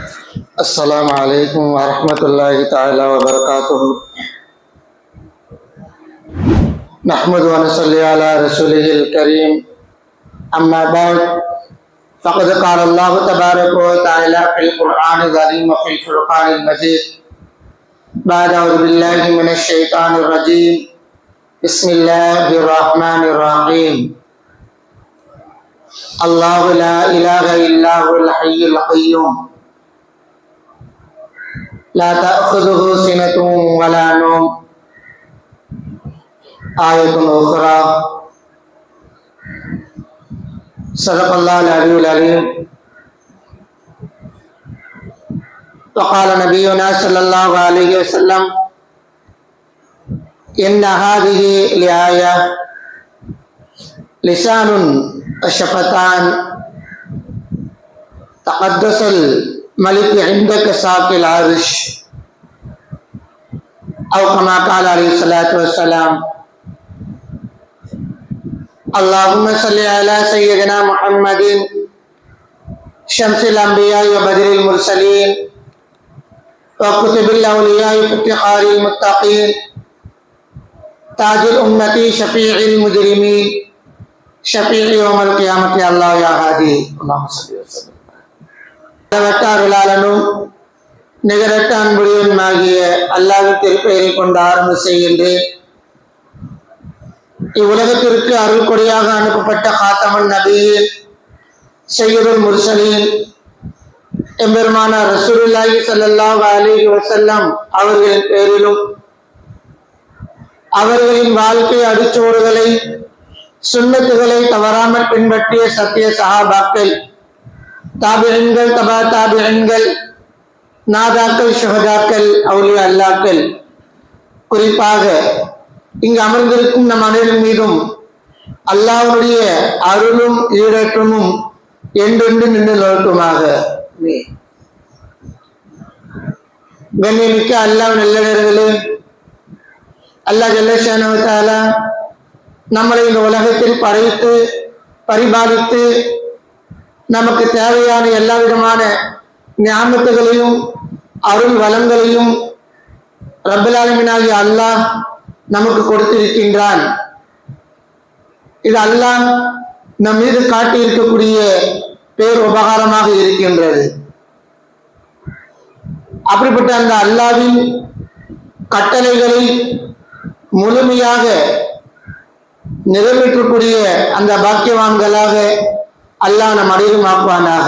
السلام علیکم ورحمۃ اللہ تعالی وبرکاتہ۔ نحمد ونصلی علی رسوله الكریم اما بعد، فقد قال اللہ تبارک وتعالی فی القرآن العظیم وفی الفرقان المجید۔ بعد اعوذ باللہ من الشیطان الرجیم۔ بسم اللہ الرحمن الرحیم۔ اللہ لا الہ الا هو الحی القیوم۔ لا تأخذه سنة ولا نوم. آية أخرى. صدق الله العلي العليم وقال نبينا صلى الله عليه وسلم إن هذه الآية لسان الشفتان تقدس ملک عندك ساق العرش. او كما قال عليه الصلاة والسلام اللهم صل على سيدنا محمد، شمس الانبياء وبدر المرسلين وكتب الاولياء وافتخار المتقين تاج الامتی شفیع المجرمین، شفیع یوم القیامت اللہ یا حادی اللہم صلی اللہ علیہ وسلم. அளவற்ற நிகரட்ட நிகரற்ற அன்புடையவனுமாகிய அல்லாவின் திருப்பெயரை கொண்டு ஆரம்ப செய்கின்றேன். இவ்வுலகத்திற்கு அருள் கொடியாக அனுப்பப்பட்ட காத்தமன் நபியின் செய்யுதல் முர்சலின் எம்பெருமான ரசூலுல்லாஹி ஸல்லல்லாஹு அலி வஸல்லம் அவர்களின் பேரிலும் அவர்களின் வாழ்க்கை அடிச்சோறுகளை சுண்ணத்துகளை தவறாமல் பின்பற்றிய சத்திய சகாபாக்கள் தாபியன்கள் தபா தாபியன்கள் நாதாக்கள் சுகதாக்கள் அவுலியா அல்லாக்கள் குறிப்பாக இங்கு அமர்ந்திருக்கும் நம் அனைவரின் மீதும் அல்லாஹ்வுடைய அருளும் ஈரற்றமும் என்றென்று நின்று நிலவட்டுமாக கண்ணியமிக்க அல்லாஹ் நல்லடர்களே அல்லாஹ் ஜல்லஷானவத்தால நம்மளை இந்த உலகத்தில் படைத்து பரிபாலித்து நமக்கு தேவையான எல்லா விதமான ஞாபகங்களையும் அருள் வளங்களையும் ரப்பலாலமினாகிய அல்லாஹ் நமக்கு கொடுத்திருக்கின்றான். இது அல்லாஹ் நம் மீது காட்டி இருக்கக்கூடிய பேர் உபகாரமாக இருக்கின்றது. அப்படிப்பட்ட அந்த அல்லாவின் கட்டளைகளை முழுமையாக நிறைவேற்றக்கூடிய அந்த பாக்கியவான்களாக அல்லாஹ் நம் அனைவரும் ஆக்குவானாக.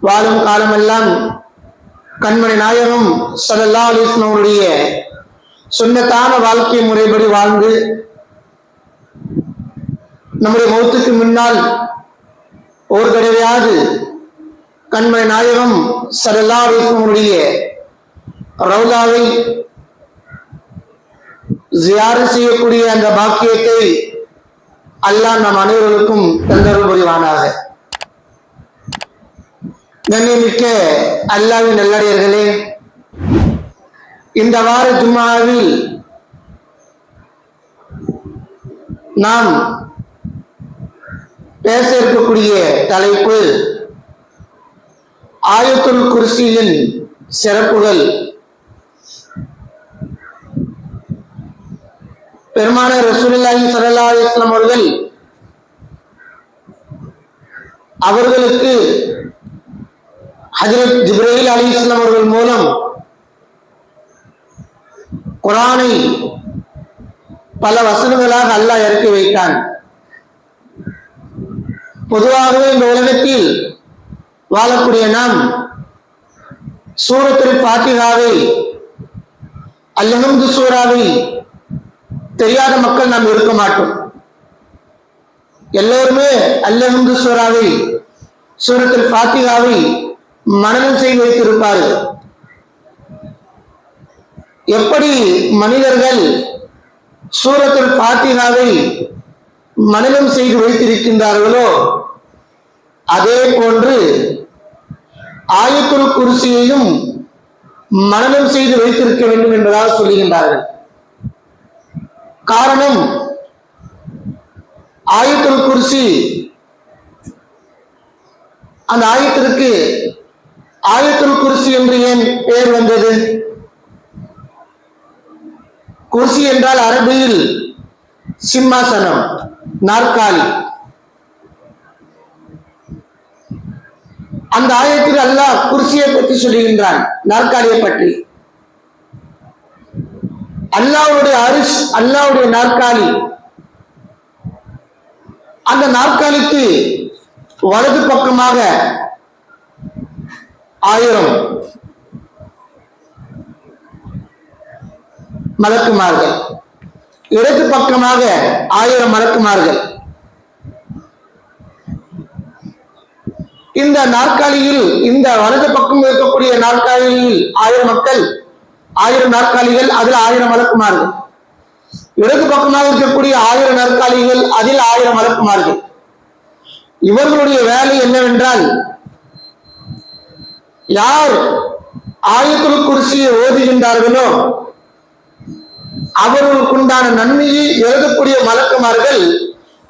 வாழும் காலமெல்லாம் கண்மணி நாயகம் சல்லா அலிஸ்மனுடைய சுண்ணத்தான வாழ்க்கை முறைப்படி வாழ்ந்து நம்முடைய மௌத்துக்கு முன்னால் ஒரு தடவையாவது கண்மணி நாயகம் சல்லா அலிஸ்மனுடைய ரவுலாவை ஜியாறு செய்யக்கூடிய அந்த பாக்கியத்தை அல்லாஹ் நம் அனைவர்களுக்கும் தந்தருள் புரிவானாக. கண்ணியமிக்க அல்லாவின் நல்லடியர்களே இந்த வார ஜும்மாவில் நாம் பேச இருக்கக்கூடிய தலைப்பு ஆயத்துல் குர்சியின் சிறப்புகள் பெருமான ரசூலுல்லாஹி சல்லா அலைஹி அவர்கள் அவர்களுக்கு ஹஜரத் ஜிப்ரஹில் அலி இஸ்லாம் அவர்கள் மூலம் குரானை பல வசனங்களாக அல்லாஹ் இறக்கி வைத்தான். பொதுவாகவே இந்த உலகத்தில் வாழக்கூடிய நாம் சூரத்தில் பாத்திகாவை அல்லஹம்து சூறாவை தெரியாத மக்கள் நாம் இருக்க மாட்டோம். எல்லோருமே அல்லஹந்து சூறாவை சூரத்தில் பாத்திகாவை மனநம் செய்து வைத்திருப்பார்கள் எப்படி மனிதர்கள் சூரத்தில் பாத்திகாவை மனநம் செய்து வைத்திருக்கின்றார்களோ அதே போன்று ஆயத்துல் குருசியையும் மனநம் செய்து வைத்திருக்க வேண்டும் என்பதாக சொல்லுகின்றார்கள். காரணம் ஆயத்துல் குறிச்சி அந்த ஆயத்திற்கு ஆயத்துல் குறிச்சி என்று ஏன் பெயர் வந்தது? குர்சி என்றால் அரபியில் சிம்மாசனம் நாற்காலி. அந்த ஆயத்தில் அல்லாஹ் குர்சியை பற்றி சொல்லுகின்றான் நாற்காலியை பற்றி. அல்லாவுடைய அரிஷ் அல்லாவுடைய நாற்காலி. அந்த நாற்காலிக்கு வலது பக்கமாக ஆயிரம் மலக்குமார்கள். இடது பக்கமாக ஆயிரம் மலக்குமார்கள். இந்த நாற்காலியில் இந்த வலது பக்கம் இருக்கக்கூடிய நாற்காலியில் ஆயிரம் மக்கள் ஆயிரம் நாற்காலிகள் அதில் ஆயிரம் மலக்குமார்கள் இடது பக்கமாக இருக்கக்கூடிய ஆயிரம் நாற்காலிகள் அதில் ஆயிரம் மலக்குமார்கள் இவர்களுடைய வேலை என்னவென்றால் யார் ஆயத்துல் குடிசியை ஓதுகின்றார்களோ அவர்களுக்குண்டான நன்மையை எழுதக்கூடிய மலக்குமார்கள்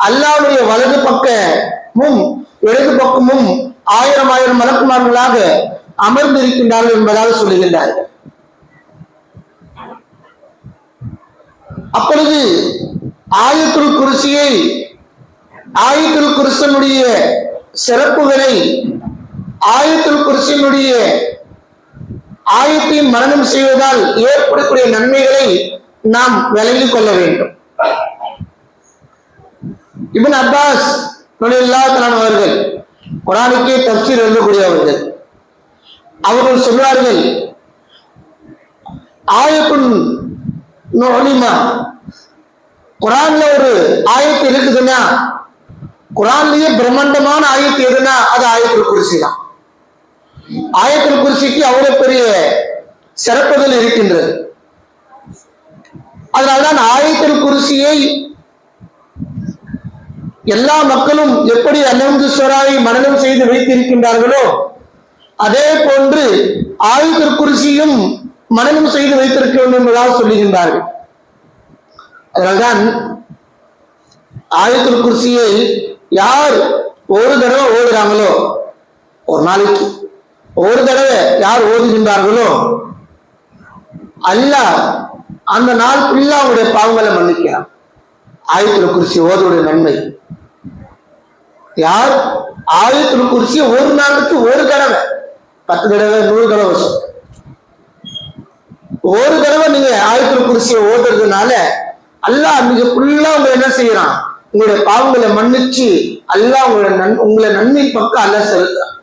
அல்லாவுடைய வலது பக்கமும் இடது பக்கமும் ஆயிரம் ஆயிரம் மலக்குமார்களாக அமர்ந்திருக்கின்றார்கள் என்பதாக சொல்லுகின்றார்கள். அப்பொழுது ஆயத்துல் குருசியை ஆயத்துல் குருசனுடைய சிறப்புகளை ஆயத்துல் குருசியினுடைய ஆயத்தை மரணம் செய்வதால் ஏற்படக்கூடிய நன்மைகளை நாம் விளங்கிக் கொள்ள வேண்டும். இபின் அப்பாஸ் அவர்கள் குரானுக்கே தப்சீர் எழுதக்கூடியவர்கள். அவர்கள் சொல்வார்கள் ஆயத்துன் நொலிமா குரான்ல ஒரு ஆயத்து இருக்குதுன்னா குரான்லயே பிரம்மாண்டமான ஆயத்து எதுனா அது ஆயத்தில் குறிச்சி தான். ஆயத்தில் குறிச்சிக்கு அவ்வளவு பெரிய சிறப்புகள் இருக்கின்றது. அதனால்தான் ஆயத்தில் குறிச்சியை எல்லா மக்களும் எப்படி அனந்து சொராவை மனநம் செய்து வைத்திருக்கின்றார்களோ அதே போன்று ஆயுதர் குறிச்சியும் மனநம் செய்து வைத்திருக்க வேண்டும் என்பதாக சொல்லுகின்றார்கள். அதனால்தான் ஆயத்துல் குர்சியை யார் ஒரு தடவை ஓதுறாங்களோ ஒரு நாளைக்கு ஒரு தடவை யார் ஓதுகின்றார்களோ அல்ல அந்த நாள் ஃபுல்லா அவங்களுடைய பாவங்களை மன்னிக்கிறான். ஆயத்துல குருசி ஓதுடைய நன்மை. யார்? ஆயத்துல குருசி ஒரு நாளுக்கு ஒரு தடவை பத்து தடவை நூறு தடவை ஒரு தடவை நீங்க ஆயத்துல குருசியை ஓடுறதுனால அல்லாஹ் மிக ஃபுல்லா உங்களை என்ன செய்யறான்? உங்களுடைய பாவங்களை மன்னிச்சு அல்லாஹ் உங்களை நன் உங்களை நன்மை பக்கம் அல்லாஹ் செலுத்துறான்.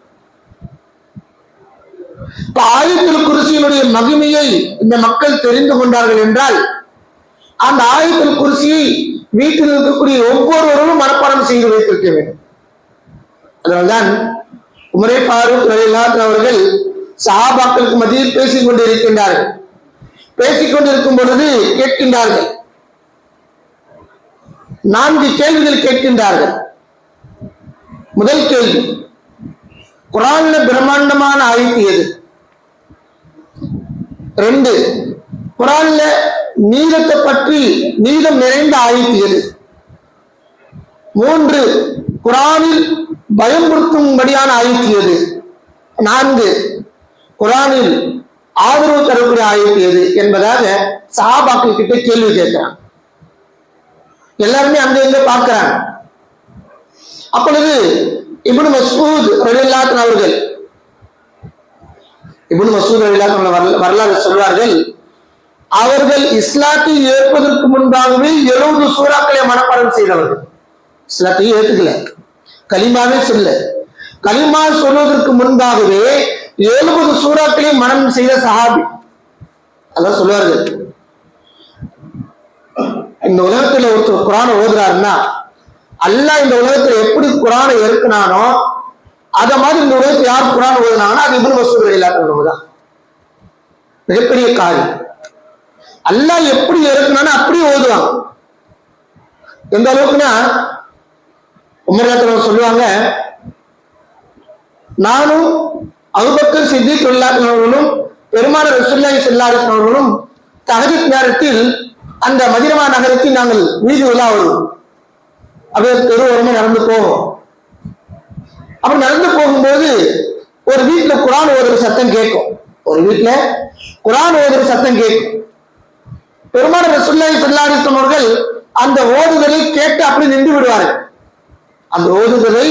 இப்ப ஆயத்தில் குருசியினுடைய மகிமையை இந்த மக்கள் தெரிந்து கொண்டார்கள் என்றால் அந்த ஆயத்தில் குருசியை வீட்டில் இருக்கக்கூடிய ஒவ்வொருவரும் மனப்பாடம் செய்து வைத்திருக்க வேண்டும். அதனால்தான் உமரே ஃபாரூக் அவர்கள் சஹாபாக்களுக்கு மத்தியில் பேசிக் கொண்டிருக்கின்றார்கள். பேசிக் கொண்டிருக்கும் பொழுது கேட்கின்றார்கள். நான்கு கேள்விகள் கேட்கின்றார்கள். முதல் கேள்வி குரான்ல பிரம்மாண்டமான ஆயத்து எது? ரெண்டு குரான்ல நீதத்தை பற்றி நீதம் நிறைந்த ஆயத்து எது? மூன்று குரானில் பயமுறுத்தும்படியான ஆயத்து எது? நான்கு குரானில் ஆதரவு தரக்கூடிய ஆயத்து எது என்பதாக சஹாபாக்கள் கிட்ட கேள்வி கேட்கிறான் எல்லாருமே அங்க இங்க பார்க்கிறாங்க. அப்பொழுது இப்னு மசூத் ரலியல்லாஹு அவர்கள் இப்னு மசூத் ரலியல்லாஹு வரலாறு சொல்வார்கள் அவர்கள் இஸ்லாத்தை ஏற்பதற்கு முன்பாகவே எழுபது சூறாக்களை மனப்பாடம் செய்தவர்கள். இஸ்லாத்தையும் ஏற்றுக்கல கலிமாவே சொல்ல கலிமா சொல்வதற்கு முன்பாகவே எழுபது சூறாக்களையும் மனம் செய்த சஹாபி. அதான் சொல்லுவார்கள். இந்த உலகத்துல ஒருத்தர் குரானை ஓதுறாருன்னா அல்லாஹ் இந்த உலகத்துல எப்படி குரானை இறக்குனானோ அத மாதிரி இந்த உலகத்துல யார் குரான் ஓதுனாங்கன்னா அது இப்னு மசூத் இல்லாதவங்கதான் மிகப்பெரிய காரியம் அல்லாஹ் எப்படி இறக்குனானோ அப்படியே ஓதுவாங்க எந்த அளவுக்குன்னா உமர்லாத்தவர் சொல்லுவாங்க நானும் அபுபக்கர் சித்திக் அவர்களும் பெருமான ரசுல்லாய் ஸல்லல்லாஹு அவர்களும் தஹஜத் நேரத்தில் அந்த மதிரமா நகரத்தில் நாங்கள் வீதி உலா வருவோம் அப்படியே தெருவோரமே நடந்து போவோம். அப்படி நடந்து போகும்போது ஒரு வீட்டுல குரான் ஓதுற சத்தம் கேட்கும். ஒரு வீட்டுல குரான் ஓதுற சத்தம் கேட்கும். பெருமான ரசுல்லாய் சொல்லாடித்தம் அவர்கள் அந்த ஓதுதலை கேட்டு அப்படி நின்று விடுவார்கள். அந்த ஓதுதலை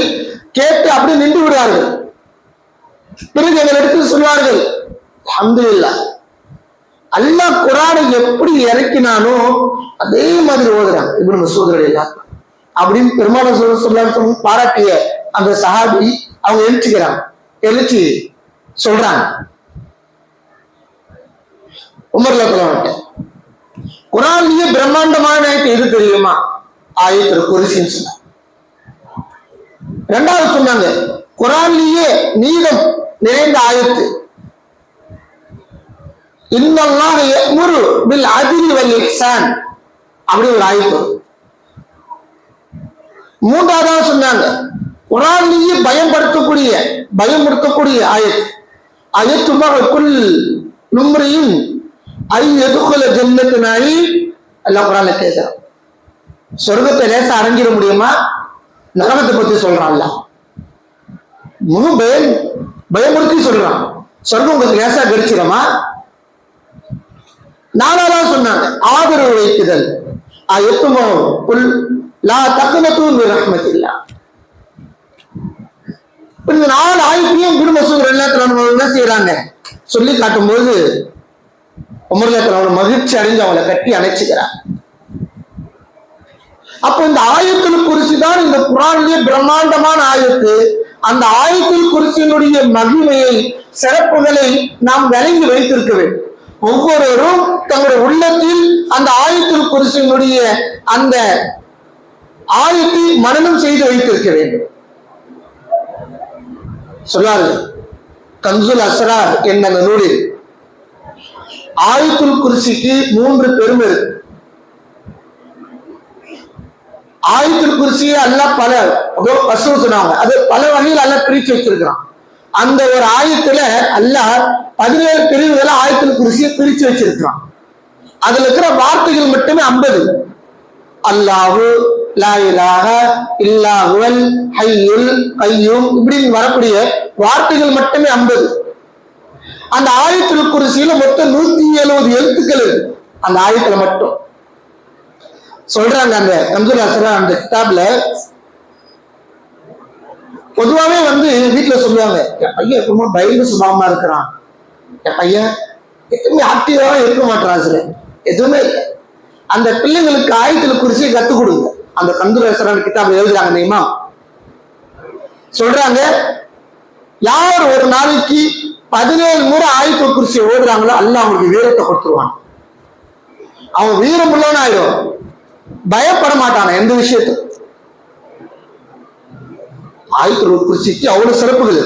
கேட்டு அப்படி நின்று விடுவார்கள். பிறகு எங்களிடத்தில் சொல்வார்கள் அல்ஹம்துலில்லாஹ் அல்லாஹ் குரானை எப்படி இறக்கினானோ அதே மாதிரி ஓதுறாங்க இப்படி மசூதர்கள் ரலியல்லாஹு அப்படின்னு பெருமான சொல்ல பாராட்டிய அந்த சஹாபி அவங்க எழுச்சிக்கிறாங்க எழுச்சி சொல்றாங்க. உமர்ல தலைவன்ட்ட குரான்லயே பிரம்மாண்டமான ஆயத்து எது தெரியுமா? ஆயத்தில் குறிசின்னு சொன்னாங்க. ரெண்டாவது சொன்னாங்க குரான்லயே நீதம் நிறைந்த ஆயத்து. இன்னெல்லாம் யஅமுரு பில் அதிரி வல் இஹ்சான் அப்படி ஒரு ஆயத்து. மூன்றாவதாக சொன்னாங்க குரான்லேயே பயன்படுத்தக்கூடிய பயமுறுத்தக்கூடிய ஆயத்து அயத்துமாக குல் நும்ரியின் ஐ எதுக்குல ஜன்னத்து நாயி எல்லாம் குரான்ல கேட்கிறான் சொர்க்கத்தை லேச அடைஞ்சிட முடியுமா? நரகத்தை பத்தி சொல்றான்ல முழு பயமுறுத்தி சொல்றான். சொர்க்கம் உங்களுக்கு லேசா கடிச்சிடமா நானாதான் சொன்னாங்க ஆதரவு வைக்குதல். எத்துமோ புல் லா தக்குனத்தும் ரஹ்மத்தில்லா. இந்த நாலு ஆயுத்தையும் குடும்ப சூழல் எல்லாத்துல என்ன செய்யறாங்க சொல்லி காட்டும்போது உமர்லத்தில் அவனை மகிழ்ச்சி அடைஞ்சு அவளை கட்டி அணைச்சுக்கிறான் அப்ப இந்த ஆயத்தில் குறிச்சுதான் இந்த குரான்லயே பிரம்மாண்டமான ஆயத்து. அந்த ஆயத்தில் குறிச்சியினுடைய மகிமையை சிறப்புகளை நாம் விளங்கி வைத்திருக்க வேண்டும். ஒவ்வொருவரும் தங்களுடைய உள்ளத்தில் அந்த ஆயத்தில் குறிச்சியினுடைய அந்த ஆயத்தை மரணம் செய்து வைத்திருக்க வேண்டும். சொல்லார்கள் கன்சுல் அசரார் என்ற நூலில் ஆயத்துல் குறிச்சிக்கு மூன்று பெருமை இருக்கு. ஆயத்துல் குறிச்சியை அல்ல பல பசு சொன்னாங்க. அது பல வகையில் அல்ல பிரிச்சு வச்சிருக்கிறான் அந்த ஒரு ஆயத்துல அல்ல பதினேழு பிரிவுகளை ஆயத்துல் குறிச்சியை பிரிச்சு வச்சிருக்கிறான் அதுல இருக்கிற வார்த்தைகள் மட்டுமே ஐம்பது. அல்லாஹு லாயிலாக இல்லாஹுவல் ஹையுல் கையும் இப்படின்னு வரக்கூடிய வார்த்தைகள் மட்டுமே ஐம்பது. அந்த ஆயத்துல குறிச்சியில மொத்தம் நூத்தி எழுபது எழுத்துக்கள் அந்த ஆயத்துல மட்டும். சொல்றாங்க அந்த அப்துல் அந்த கிதாப்ல. பொதுவாவே வந்து வீட்டுல சொல்லுவாங்க என் பையன் எப்பவுமே பயந்து சுபாவமா இருக்கிறான். என் பையன் எப்பவுமே ஆக்டிவாக இருக்க மாட்டான் சார் எதுவுமே இல்லை. அந்த பிள்ளைங்களுக்கு ஆயத்தில் குறிச்சியை கற்றுக் கொடுங்க. அந்த கந்தூர் கிட்ட கிதாப் எழுதுறாங்க தெரியுமா? சொல்றாங்க யார் ஒரு நாளைக்கு பதினேழு முறை ஆயுத்த குறிச்சி ஓடுறாங்களோ அல்ல அவங்களுக்கு வீரத்தை கொடுத்துருவான். அவன் வீரம் உள்ளவன ஆயிடும் பயப்பட மாட்டான எந்த விஷயத்தும். ஆயுத்த குறிச்சிக்கு அவ்வளவு சிறப்புகள்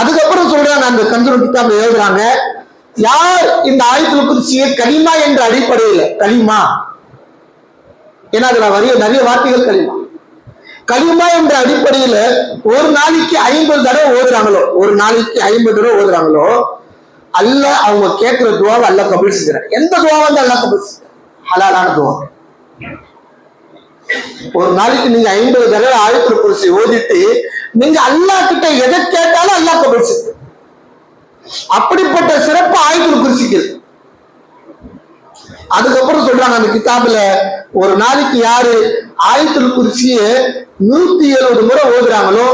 அதுக்கப்புறம் சொல்றாங்க அந்த கந்தூர் கிதாப்ல எழுதுறாங்க யார் இந்த ஆயுத்த குறிச்சியை களிமா என்ற அடிப்படையில் களிமா? ஏன்னா அதுல வரிய நிறைய வார்த்தைகள் களிமா. களிமா என்ற அடிப்படையில ஒரு நாளைக்கு ஐம்பது தடவை ஓதுறாங்களோ ஒரு நாளைக்கு ஐம்பது தடவை ஓதுறாங்களோ அல்ல அவங்க கேட்கிற துவாவை அல்ல கபில் செஞ்சுறாங்க எந்த துவா வந்து அல்ல கபில் செஞ்சுறாங்க ஹலாலான துவா. ஒரு நாளைக்கு நீங்க ஐம்பது தடவை ஆயத்துல குறிச்சு ஓதிட்டு நீங்க அல்லா கிட்ட எதை கேட்டாலும் அல்லா கபல் அப்படிப்பட்ட சிறப்பு ஆயத்துல குறிச்சிக்கு அதுக்கப்புறம் சொல்றாங்க அந்த கிதாபுல ஒரு நாளைக்கு யாரு ஆயத்தில் குறிச்சிய நூத்தி எழுபது முறை ஓதுறாங்களோ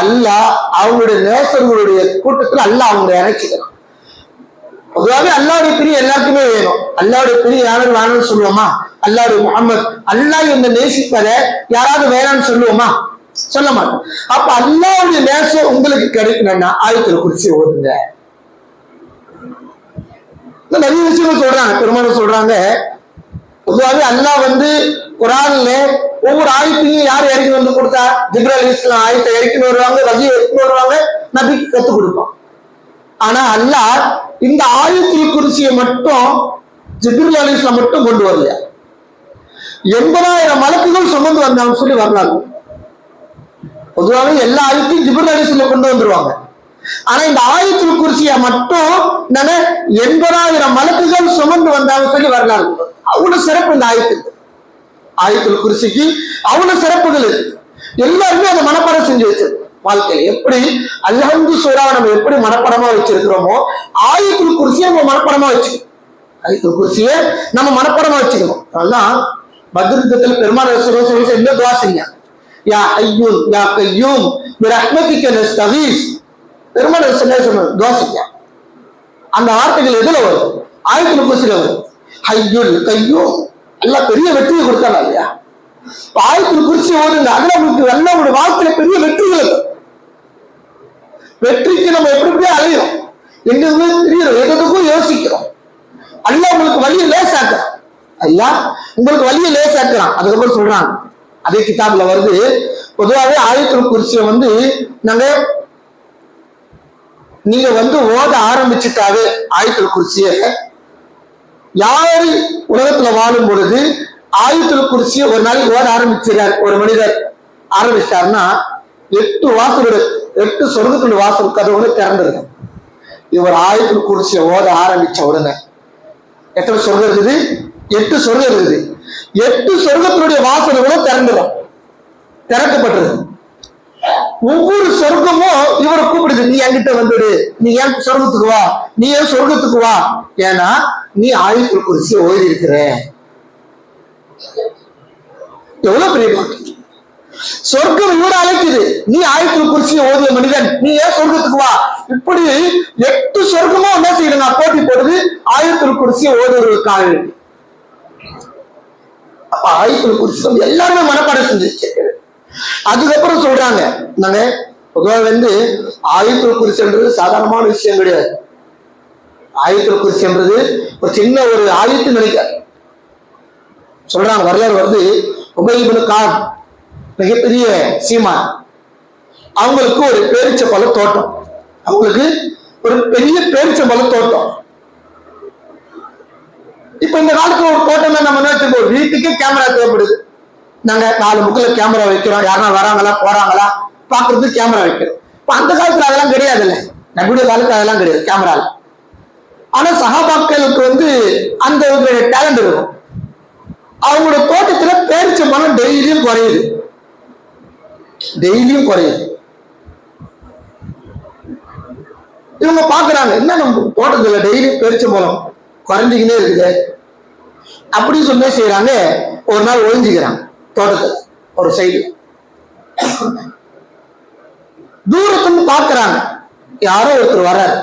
அல்லாஹ் அவங்களுடைய நேசர்களுடைய கூட்டத்துல அல்லாஹ் அவங்களை இணைச்சிக்கிறான். பொதுவாகவே அல்லாவுடைய பிரிய எல்லாருக்குமே வேணும். அல்லாவுடைய பிரிய யாரும் வேணும்னு சொல்லுவோமா? அல்லாவுடைய முகமது அல்லாஹ் இந்த நேசிப்பத யாராவது வேணாம்னு சொல்லுவோமா? சொல்ல மாட்டோம். அப்ப அல்லாவுடைய நேசம் உங்களுக்கு கிடைக்கணும்னா ஆயத்தில் குறிச்சி ஓடுங்க நிறைய விஷயங்கள் சொல்றாங்க. பெருமாள் சொல்றாங்க. பொதுவாகவே அல்லாஹ் வந்து குரான்ல ஒவ்வொரு ஆயத்தையும் யார் இறக்கி வந்து கொடுத்தா? ஜிப்ரா அலி இஸ்லாம் ஆயத்தை இறக்கின்னு வருவாங்க வகையை எடுத்துன்னு வருவாங்க நபிக்கு கத்து கொடுப்பான். ஆனா அல்லாஹ் இந்த ஆயத்தில் குறிச்சியை மட்டும் ஜிப்ரில் அலி இஸ்லாம் மட்டும் கொண்டு வரலையா? எண்பதாயிரம் மலக்குகள் சுமந்து வந்தாங்கன்னு சொல்லி வரலாறு. பொதுவாகவே எல்லா ஆயத்தையும் ஜிப்ரில் அலி இஸ்லாம் கொண்டு வந்துருவாங்க. ஆனா இந்த ஆயத்தில் குறிச்சியை மட்டும் என்னன்னா எண்பதாயிரம் மலக்குகள் சுமந்து வந்தாங்க சொல்லி வரலாறு. அவ்வளவு சிறப்பு இந்த ஆயத்துக்கு ஆயத்தில் குறிச்சிக்கு அவ்வளவு சிறப்புகள் இருக்கு. எல்லாருமே அதை மனப்பாடம் செஞ்சு வச்சிருக்கு வாழ்க்கையில எப்படி அல்லாந்து சூறாவை நம்ம எப்படி மனப்படமா வச்சிருக்கிறோமோ ஆயத்துல் குறிச்சியை நம்ம மனப்படமா வச்சுக்கணும். ஆயத்துல் குர்சியை நம்ம மனப்படமா வச்சுக்கணும். அதெல்லாம் பத்ரத்தில் பெருமாள் ரசூலுல்லாஹி என்ன துவா செஞ்சாங்க யா ஐயூன் யா கையூம் பிரஹ்மதிக நஸ்தகீஸ். பெருமாள் ரசூலுல்லாஹி சொன்னாங்க துவா செஞ்சாங்க அந்த வார்த்தைகள் எதுல வரும்? ஆயத்துல குசில வரும். ஐயுல் கையும். எல்லாம் பெரிய வெற்றியை கொடுத்தாங்க இல்லையா? இப்ப குறிச்சி ஓடுங்க அதுல உங்களுக்கு நல்ல ஒரு வாழ்க்கையில பெரிய வெற்றிகள் இருக்கும். வெற்றிக்கு நம்ம எப்படி எப்படியோ அலையிறோம் எங்களுக்கு தெரியும் எதுக்கும் யோசிக்கிறோம். அல்ல உங்களுக்கு வழியை லேசாக்குறான். ஐயா உங்களுக்கு வழியை லேசாக்குறான். அதுக்கப்புறம் சொல்றாங்க. அதே கிதாப்ல வருது. பொதுவாகவே ஆயத்தூர் குறிச்சியை வந்து நாங்க நீங்க வந்து ஓத ஆரம்பிச்சுட்டாவே ஆயத்தூர் குறிச்சிய. யாரு உலகத்துல வாழும் பொழுது ஆயத்தூர் குறிச்சிய ஒரு நாளைக்கு ஓத ஆரம்பிச்சிருக்கார் ஒரு மனிதர் ஆரம்பிச்சிட்டாருன்னா எட்டு வாசலோட எட்டு சொர்க்கத்தோட வாசல் கதவுன்னு திறந்துருக்கு. இவர் ஆயத்தில் குறிச்சிய ஓத ஆரம்பிச்ச உடனே. எத்தனை சொர்க்கம் இருக்குது? எட்டு சொர்க்கம் இருக்குது. எட்டு சொர்க்கத்தினுடைய வாசல்களும் திறந்துடும் திறக்கப்பட்டிருக்கு. ஒவ்வொரு சொர்க்கமும் இவரை கூப்பிடுது நீ என்கிட்ட வந்துடு. நீ ஏன் சொர்க்கத்துக்கு வா? நீ ஏன் சொர்க்கத்துக்கு வா? ஏன்னா நீ ஆயுள் குறிச்சி ஓதி இருக்கிற எவ்வளவு பெரிய பாக்கியம். சொர்க்கம் இவரை அழைக்குது. நீ ஆயத்தில் குறிச்சி ஓதிய மனிதன். நீ ஏன் சொர்க்கத்துக்கு வா? இப்படி எட்டு சொர்க்கமும் என்ன செய்யணும் நான் போட்டி போடுது. ஆயத்தில் குறிச்சி ஓதுவதற்காக வேண்டி. அப்ப ஆயத்தில் குறிச்சி எல்லாருமே மனப்பாடம் செஞ்சு அதுக்கப்புறம் சொல்றாங்க நாங்க பொதுவாக வந்து ஆயத்தில் குறிச்சின்றது சாதாரணமான விஷயம் கிடையாது. ஆயத்தில் குறிச்சின்றது ஒரு சின்ன ஒரு ஆயுத்து நினைக்க சொல்றாங்க வரலாறு வருது. உபயோகனு மிகப்பெரிய சீமா அவங்களுக்கு ஒரு பேரிச்ச பல தோட்டம். அவங்களுக்கு ஒரு பெரிய பேரிச்ச பல தோட்டம். இப்ப இந்த காலத்துல ஒரு தோட்டம் நம்ம என்ன வச்சுக்கோ வீட்டுக்கே கேமரா தேவைப்படுது. நாங்க நாலு முக்கில் கேமரா வைக்கிறோம். யாருன்னா வராங்களா போறாங்களா பாக்குறதுக்கு கேமரா வைக்கிறோம். இப்ப அந்த காலத்துல அதெல்லாம் கிடையாதுல்ல. நம்முடைய காலத்துல அதெல்லாம் கிடையாது கேமரால ஆனா சகாபாக்களுக்கு வந்து அந்த டேலண்ட் இருக்கும். அவங்களோட தோட்டத்துல பேரிச்ச மரம் டெய்லியும் குறையுது. டெய்லியும் குறையுது இவங்க பாக்குறாங்க என்ன நம்ம தோட்டத்துல டெய்லியும் பெருச்ச மரம் குறைஞ்சிக்கினே இருக்குது. அப்படின்னு சொல்லி செய்யறாங்க ஒரு நாள் ஒழிஞ்சுக்கிறாங்க தோட்டத்துல ஒரு சைடு. தூரத்துல பாக்குறாங்க யாரோ ஒருத்தர் வர்றாரு.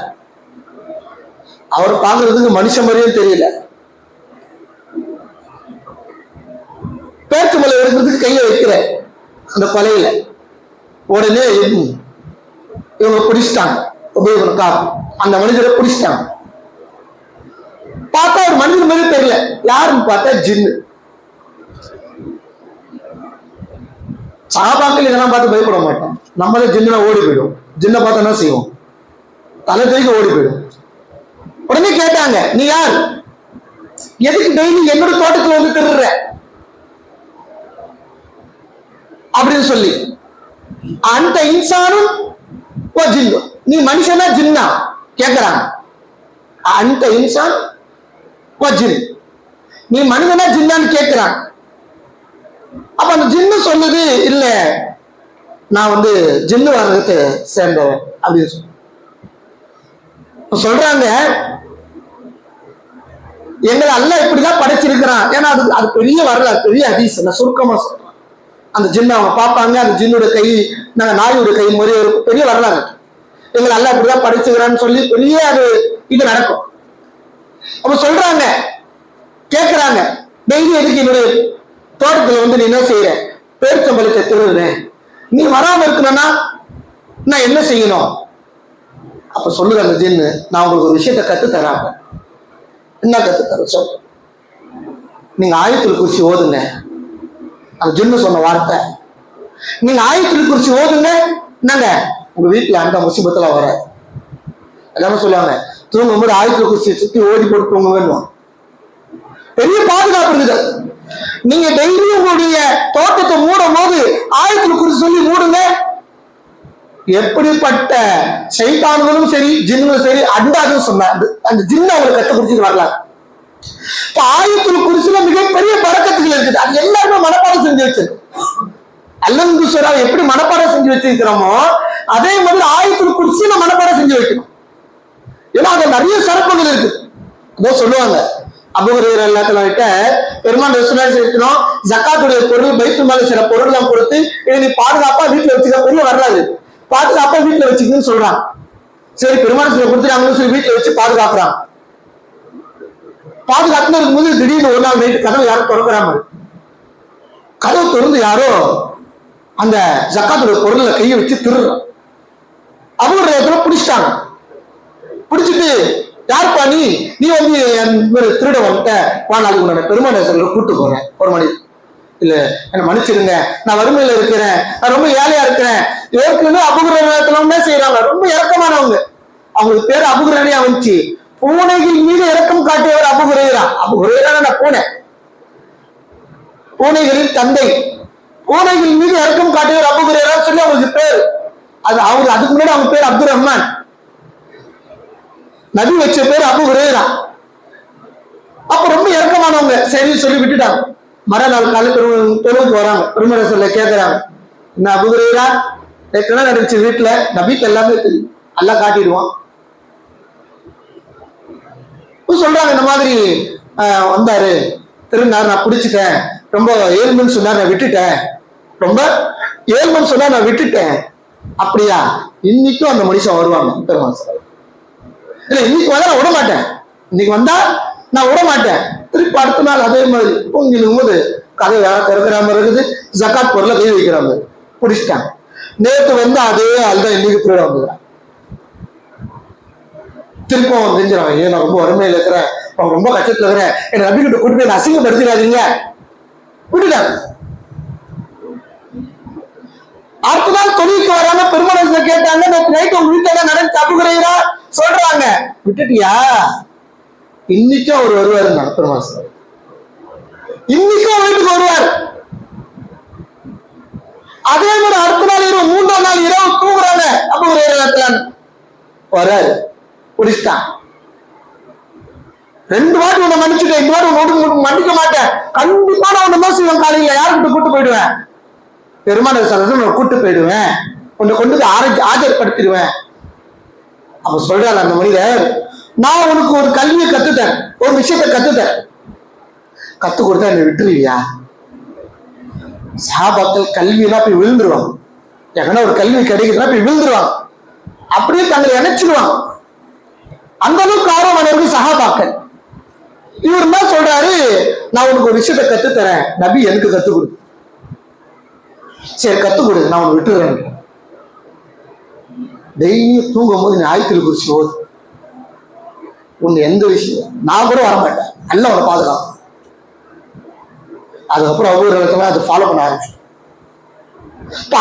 அவர் பாக்குறதுக்கு மனுஷ மாதிரியே தெரியல. பேச்சு மலை எடுக்கிறதுக்கு கையை வைக்கிறேன். அந்த கொலையில உடனே இவங்க பிடிச்சிட்டாங்க. உபயோகம் காப்பு அந்த மனிதரை பிடிச்சிட்டாங்க. பார்த்தா ஒரு மனிதன் மாதிரி தெரியல. யாருன்னு பார்த்தா ஜின்னு. சாபாக்கள் இதெல்லாம் பார்த்து பயப்பட மாட்டோம் நம்மளே ஜின்னா ஓடி போயிடும். ஜின்னை பார்த்தா என்ன செய்வோம் தலை தூக்கி ஓடி போயிடும். உடனே கேட்டாங்க நீ யார்? எதுக்கு டெய்லி என்னோட தோட்டத்துல வந்து திருடுற? அப்படின்னு சொல்லி. அந்த இன்சானும் ஓ ஜின்னு நீ மனுஷனா ஜின்னா? கேட்கிறாங்க அந்த இன்சான் ஓ ஜின். நீ மனிதனா ஜின்னான்னு கேட்கிறான் அப்ப அந்த ஜின்னு சொல்லுது இல்ல. நான் வந்து ஜின்னு வர்றதுக்கு சேர்ந்தவன் அப்படின்னு சொல்லி சொல்றாங்க எங்களை அல்ல இப்படிதான் படைச்சிருக்கிறான். ஏன்னா அது அது பெரிய வரலாறு பெரிய ஹதீஸ். நான் சுருக்கமா சொல்றேன். அந்த ஜின்னை அவங்க பார்ப்பாங்க அந்த ஜின்னோட கை நாங்க நாயோட கை மாதிரி ஒரு பெரிய வரலாறு. எங்களை நல்லா இப்படிதான் படிச்சுக்கிறான்னு சொல்லி பெரிய அது இது நடக்கும். அப்ப சொல்றாங்க கேக்குறாங்க டெய்லி எதுக்கு என்னுடைய தோட்டத்துல வந்து நீ என்ன செய்யற? பேருச்சம்பளத்தை திருடுறேன் நீ வராம இருக்கணும்னா நான் என்ன செய்யணும்? அப்ப சொல்லுற அந்த ஜின்னு நான் உங்களுக்கு ஒரு விஷயத்த கத்து தராங்க என்ன கத்து தர சொல்? நீங்க ஆயத்தில் குறிச்சி ஓதுங்க. அந்த ஜின்னு சொன்ன வார்த்தை. நீங்க ஆயத்தில் குறிச்சி ஓதுங்க என்னங்க? உங்க வீட்டுல அந்த முசிபத்துல வர எல்லாமே சொல்லுவாங்க தூங்கும்போது ஆயத்தில் குறிச்சி சுத்தி ஓடி போட்டு தூங்குங்கன்னு. பெரிய பாதுகாப்பு இருக்குது. நீங்க டெய்லி உங்களுடைய தோட்டத்தை மூடும் போது ஆயத்தில் குறிச்சு சொல்லி மூடுங்க. எப்படிப்பட்ட சைத்தான்களும் சரி ஜின்னும் சரி அண்டாதுன்னு சொன்னாங்க அந்த ஜின்னு அவங்களுக்கு கத்து குடிச்சிட்டு வரலாம். ஆயத்தில் குறிச்சுல மிகப்பெரிய பழக்கத்துகள் இருக்குது. அது எல்லாருமே மனப்பாடம் செஞ்சு வச்சிருக்கு. அல்லந்து எப்படி மனப்பாடம் செஞ்சு வச்சிருக்கிறோமோ அதே மாதிரி ஆயத்தில் குறிச்சு நம்ம மனப்பாடம் செஞ்சு வைக்கணும். ஏன்னா அதுல நிறைய சிறப்புகள் இருக்கு. அதோ சொல்லுவாங்க. அபுகுரையர் எல்லாத்துல விட்ட பெருமாள் ரெஸ்டாரண்ட் இருக்கணும் ஜக்காத்துடைய பொருள் பைத்து மேல சில பொருள்லாம் கொடுத்து இதை நீ பாதுகாப்பா வீட்டுல வச்சுக்க பெரிய வரலாறு. பாதுகாப்பா வீட்டுல வச்சுக்கன்னு சொல்றான் சரி பெருமாள் சில கொடுத்துட்டாங்கன்னு சொல்லி வீட்டுல வச்சு பாதுகாக்கிறான் பாதுகாத்துன்னு இருக்கும்போது திடீர்னு ஒரு நாள் நைட்டு கதவை யாரும் திறக்கிறாங்க கதவை திறந்து யாரோ அந்த ஜக்காத்துடைய பொருளை கையை வச்சு திருடுறான். அபுகுரையத்துல பிடிச்சிட்டாங்க. பிடிச்சிட்டு யாருப்பா நீ? நீ வந்து என் திருட வந்துட்ட. வா நாளைக்கு உன்னை பெருமாநேசரில் கூட்டு போறேன். ஒரு மணி இல்ல என்ன மன்னிச்சிடுங்க நான் வறுமையில இருக்கிறேன். நான் ரொம்ப ஏழையா இருக்கிறேன். ஏற்கனவே அபுகிரகத்துல செய்யறாங்க ரொம்ப இறக்கமானவங்க அவங்களுக்கு பேர் அபுகிரணியா வந்துச்சு. பூனையின் மீது இறக்கம் காட்டியவர் அபுகுரேரா அபுகுரேரா நான் பூனை. பூனைகளின் தந்தை. பூனைகள் மீது இறக்கம் காட்டியவர் அபுகுரேரா சொல்லி அவங்களுக்கு பேர். அது அவங்க அதுக்கு முன்னாடி அவங்க பேர் அப்துல் ரஹ்மான். நபி வச்ச பேர் அபு ஹுரேரா. அப்ப ரொம்ப இறக்கமானவங்க சரி சொல்லி விட்டுட்டாங்க. மறுநாள் காலை தொழுவுக்கு வராங்க. பெருமரை சொல்ல கேட்கிறாங்க என்ன அபு ஹுரேரா? நடிச்சு நடந்துச்சு வீட்டுல நபிக்கு எல்லாமே தெரியும். எல்லாம் காட்டிடுவான். சொல்றாங்க இந்த மாதிரி வந்தாரு. திருநார் நான் பிடிச்சிட்டேன். ரொம்ப ஏழ்மைன்னு சொன்னார் நான் விட்டுட்டேன். ரொம்ப ஏழ்மைன்னு சொன்னா நான் விட்டுட்டேன். அப்படியா? இன்னைக்கும் அந்த மனுஷன் வருவாங்க பெருமாள் சொல்றாரு. இல்ல இன்னைக்கு வந்தா நான் விட மாட்டேன் இன்னைக்கு வந்தா நான் விட மாட்டேன் திருப்பி அடுத்த நாள் அதே மாதிரி பொங்கிலும் போது கதை வேற திறக்கிறாம மாதிரி இருக்குது ஜக்காத் பொருளை கை வைக்கிறாங்க. மாதிரி பிடிச்சிட்டாங்க. நேற்று வந்து அதே ஆள் தான் இன்னைக்கு திருவிழா வந்துக்கிறான் திருப்பம் அவன் செஞ்சிடான் ஏன் நான் ரொம்ப வறுமையில் இருக்கிறேன். அவன் ரொம்ப கஷ்டத்துல இருக்கிறேன். என்னை நம்பிக்கிட்ட கூட்டு போய் அசிங்கப்படுத்திடாதீங்க. விட்டுட்டாங்க அடுத்த நாள் தொழிலுக்கு வராம பெருமனசுல கேட்டாங்க நேற்று நைட் உங்க வீட்டுல என்ன நடந்து தப்புகிறீரா சொல்றாங்க. விட்டுட்டியா? இன்னைக்கும் அவர் வருவாரு நான் பெருமனசு இன்னைக்கும் வீட்டுக்கு வருவார். அதே மாதிரி அடுத்த நாள் இரவு மூன்றாம் நாள் இரவு தூங்குறாங்க. அப்ப ஒரு இடத்துல வராரு. குடிச்சிட்டான் ரெண்டு வாட்டி உன்னை மன்னிச்சுட்டேன். இந்த வாட்டி உன்னை மன்னிக்க மாட்டேன். கண்டிப்பா நான் உன்னை தான் காலையில் காலையில. யாருக்கிட்ட கூட்டு போயிடுவேன்? பெருமான சரசன் உன்னை கூட்டு போயிடுவேன். உன்னை கொண்டு போய் ஆரோக்கிய ஆஜர்படுத்திடுவேன். அவன் சொல்றாரு அந்த மனிதர் நான் உனக்கு ஒரு கல்வியை கத்துத்தேன் ஒரு விஷயத்தை கத்துத்தேன் கத்து கொடுத்தா என்னை விட்டுருவியா? சாபாக்கள் கல்வியெல்லாம் போய் விழுந்துருவாங்க எங்கன்னா ஒரு கல்வி கிடைக்குதுன்னா போய் விழுந்துருவாங்க அப்படியே தங்களை இணைச்சிருவாங்க அந்த அளவுக்கு ஆர்வம் இருக்கு சகாபாக்கள். இவர் தான் சொல்றாரு? நான் உனக்கு ஒரு விஷயத்தை கத்து தரேன் நபி எனக்கு கத்து கொடு. சரி கத்து கொடு. நான் உனக்கு விட்டுறேன். டெய்லி தூங்கும் போது நீ ஆயத்தில் குறிச்சு போது உன் எந்த விஷயம் நான் கூட வரமாட்டேன். நல்ல உன்னை பாதுகாப்பு அதுக்கப்புறம் ஒவ்வொரு இடத்துல அதை ஃபாலோ பண்ண ஆரம்பிச்சு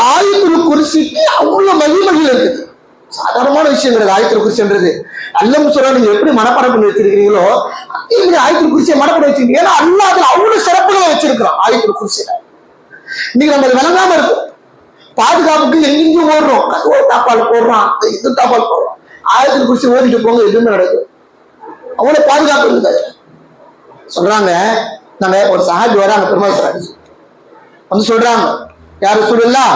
ஆயத்தில் குறிச்சிக்கு அவ்வளவு மகிழ்மகிழ் இருக்குது சாதாரணமான விஷயம் கிடையாது ஆயத்தில் குறிச்சுன்றது அல்லம் சொல்ல நீங்க எப்படி மனப்பாடம் பண்ணி வச்சிருக்கீங்களோ நீங்க ஆயத்தில் குறிச்சியை மனப்பாடம் வச்சிருக்கீங்க. ஏன்னா அல்லா அதுல அவ்வளவு சிறப்புகளை வச்சிருக்கிறோம் ஆயத்தில் குறிச்சியில. நீங்க நம்ம விளங்காம இருக்கும் பாதுகாப்புக்கு எங்கெங்கயும் ஓடுறோம். அது ஒரு தாப்பால் போடுறான் அது இது தாப்பால் போடுறோம் ஆயத்தில் குறிச்சி ஓடிட்டு போங்க எதுவுமே நடக்கும் அவ்வளவு பாதுகாப்பு இருக்குது சொல்றாங்க நாங்க ஒரு சஹாபி வராங்க பெருமாள் சொல்றாங்க வந்து சொல்றாங்க யாரு சொல்லலாம்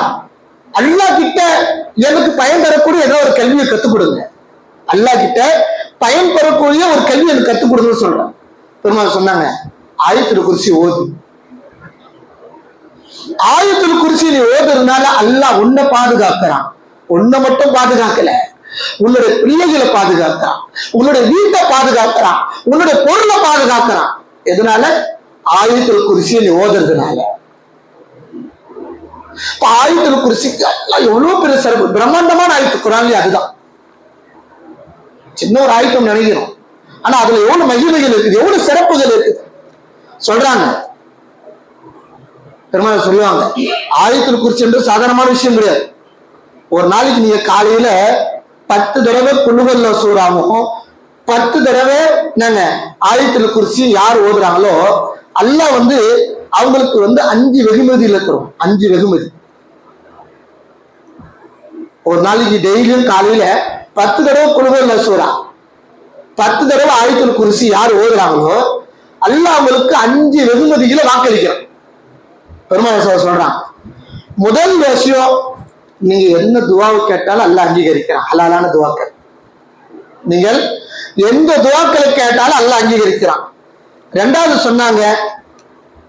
அல்லா கிட்ட எனக்கு பயன் தரக்கூடிய ஏதோ ஒரு கல்வியை கத்துக் கொடுங்க. அல்லாஹ் கிட்ட பயன் பெறக்கூடிய ஒரு கல்வி எனக்கு கத்துக் கொடுங்கன்னு சொல்றேன். பெருமாள் சொன்னாங்க ஆயத்தில் குறிச்சி ஓது. ஆயத்தில் குறிச்சி நீ ஓதுறதுனால அல்லாஹ் உன்னை பாதுகாக்கிறான். உன்னை மட்டும் பாதுகாக்கல. உன்னுடைய பிள்ளைகளை பாதுகாக்கிறான். உன்னுடைய வீட்டை பாதுகாக்கிறான். உன்னுடைய பொருளை பாதுகாக்கிறான். எதனால? ஆயத்தில் குறிச்சியை நீ ஓதுறதுனால. இப்ப ஆயத்தில் குருசிக்கு அல்லாஹ் எவ்வளவு பெரிய சிறப்பு. பிரம்மாண்டமான ஆயுதம் குரான்லயே அதுதான். சின்ன ஒரு ஆயுத்தம் நினைக்கிறோம். ஆனா அதுல எவ்வளவு மகிமைகள் இருக்குது எவ்வளவு சிறப்புகள் இருக்குது. சொல்றாங்க. பெருமாள் சொல்லுவாங்க ஆயத்தில் குறிச்சி என்று சாதாரணமான விஷயம் கிடையாது. ஒரு நாளைக்கு நீங்க காலையில பத்து தடவை புல்லுகல்ல சூறாவும் பத்து தடவை நாங்க ஆயத்தில் குறிச்சி யார் ஓதுறாங்களோ அல்லாஹ் வந்து அவங்களுக்கு வந்து அஞ்சு வெகுமதி இருக்கிறோம் அஞ்சு வெகுமதி. ஒரு நாளைக்கு டெய்லியும் காலையில பத்து தடவை குழுகல்ல சூறா. பத்து தடவை ஆயத்தில் குறிச்சி யார் ஓதுறாங்களோ அல்ல அவங்களுக்கு அஞ்சு வெகுமதிகளை வாக்களிக்கிறோம் பெருமாள் சொல்றான் முதல் விஷயம் நீங்க என்ன துவாவு கேட்டாலும் அல்ல அங்கீகரிக்கிறான். ஹலாலான துவாக்கள். நீங்கள் எந்த துவாக்களை கேட்டாலும் அல்ல அங்கீகரிக்கிறான். ரெண்டாவது சொன்னாங்க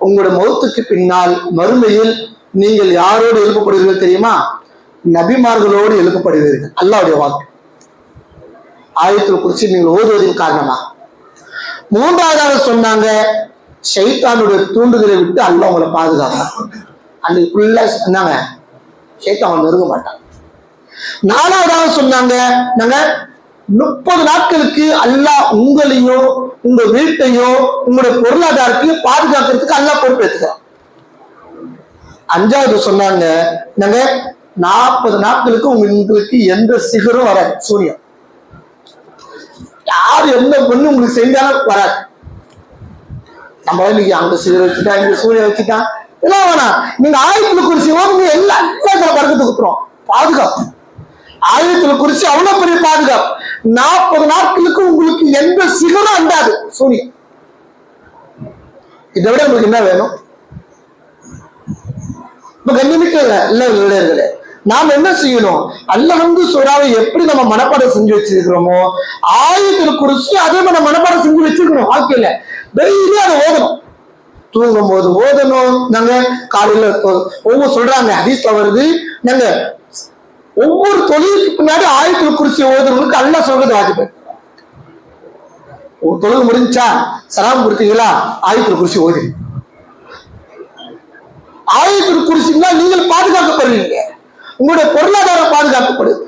உங்களோட மௌத்துக்கு பின்னால் மறுமையில் நீங்கள் யாரோடு எழுப்பப்படுவீர்கள் தெரியுமா? நபிமார்களோடு எழுப்பப்படுவீர்கள் அல்லாவுடைய வாக்கு. ஆயத்தில் குறித்து நீங்கள் ஓதுவதின் காரணமா? மூன்றாவதாக சொன்னாங்க ஷைத்தானுடைய தூண்டுதலை விட்டு அல்ல உங்களை பாதுகாப்பான். அன்னைக்கு ஃபுல்லா சொன்னாங்க ஷைத்தான் நெருங்க மாட்டான். நாலாவதாக சொன்னாங்க நாங்க முப்பது நாட்களுக்கு அல்லாஹ் உங்களையும் உங்க வீட்டையும் உங்களுடைய பொருளாதாரத்தையும் பாதுகாக்கிறதுக்கு அல்லாஹ் பொறுப்பேற்றுக்கிறான் அஞ்சாவது சொன்னாங்க நாங்க நாற்பது நாட்களுக்கு உங்களுக்கு எந்த சிகரும் வராது சூரியன் யார் எந்த பொண்ணு உங்களுக்கு செஞ்சாலும் வராது. நம்ம இன்னைக்கு அங்க சிகர் வச்சுட்டா இங்க சூரியன் வச்சுட்டா இதெல்லாம் வேணாம். நீங்க ஆயிரத்துல ஒரு சிவம் எல்லா எல்லாத்துல பறக்கத்துக்கு பாதுகாப்பு. ஆயுதத்தில் குறிச்சு அவ்வளவு பெரிய பாதுகாப்பு. நாற்பது நாட்களுக்கு உங்களுக்கு எந்த சிகரம் அண்டாது சூரியன் இதை விட உங்களுக்கு என்ன வேணும்? இப்ப கண்ணிமிக்க இல்ல இளைஞர்களே நாம் என்ன செய்யணும்? அல்லஹந்து சூறாவை எப்படி நம்ம மனப்பாடம் செஞ்சு வச்சிருக்கிறோமோ ஆயத்தில் குறிச்சு அதே மாதிரி நம்ம மனப்பாடம் செஞ்சு வச்சிருக்கணும் வாழ்க்கையில. டெய்லி அதை ஓதணும். தூங்கும் போது ஓதணும். நாங்க காலையில ஒவ்வொரு சொல்றாங்க ஹதீஸ்ல வருது நாங்க ஒவ்வொரு தொழிலுக்கு பின்னாடி ஆயத்தில் குறிச்சி ஓதுறவங்களுக்கு அல்ல சொல்றது வாஜிபு. ஒரு தொழில் முடிஞ்சா சலாம் கொடுத்தீங்களா? ஆயத்தில் குறிச்சி ஓதி. ஆயத்தில் குறிச்சிங்களா நீங்கள் பாதுகாக்கப்படுவீங்க. உங்களுடைய பொருளாதாரம் பாதுகாக்கப்படுது.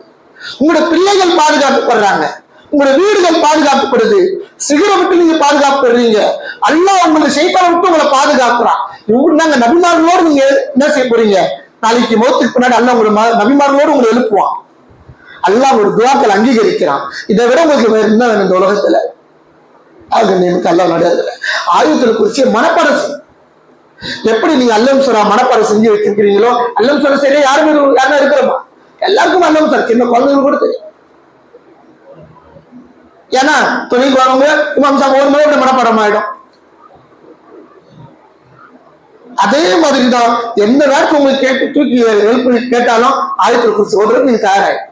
உங்களுடைய பிள்ளைகள் பாதுகாக்கப்படுறாங்க. உங்களுடைய வீடுகள் பாதுகாக்கப்படுது. சிகரை விட்டு நீங்க பாதுகாக்கப்படுறீங்க. அல்ல உங்களை செய்தால விட்டு உங்களை பாதுகாக்கிறான். இவங்க நாங்க நபிமார்களோடு நீங்க என்ன செய்ய போறீங்க? நாளைக்கு மோத்துக்கு பின்னாடி அல்ல உங்களை ம- நபிமார்களோடு உங்களை எழுப்புவான். அல்லாஹ் ஒரு துவாக்கள் அங்கீகரிக்கிறான். இதை விட உங்களுக்கு வேற என்ன வேணும் இந்த உலகத்துல? ஆக எனக்கு அல்லா நடக்குது ஆயுதத்தில் குறிச்சு மனப்பாடம் செய்யும் எப்படி நீங்க அல்லம் சுரா மனப்பாடம் செஞ்சு வச்சிருக்கிறீங்களோ அல்லம் சுரா சரியா யாருமே யாருமே இருக்கிறோமா? எல்லாருக்கும் அல்லம் சார் சின்ன குழந்தைங்க கூட தெரியும் ஏன்னா தொழில் வரவங்க இமாம் சாப் ஒரு முறை மனப்பாடம் ஆயிடும் அதே மாதிரி தான் எந்த நேரத்துக்கு உங்களுக்கு கேட்டு தூக்கி எழுப்பி கேட்டாலும் ஆயத்தில் குறிச்சு ஓடுறது நீங்க தயாராயிடும்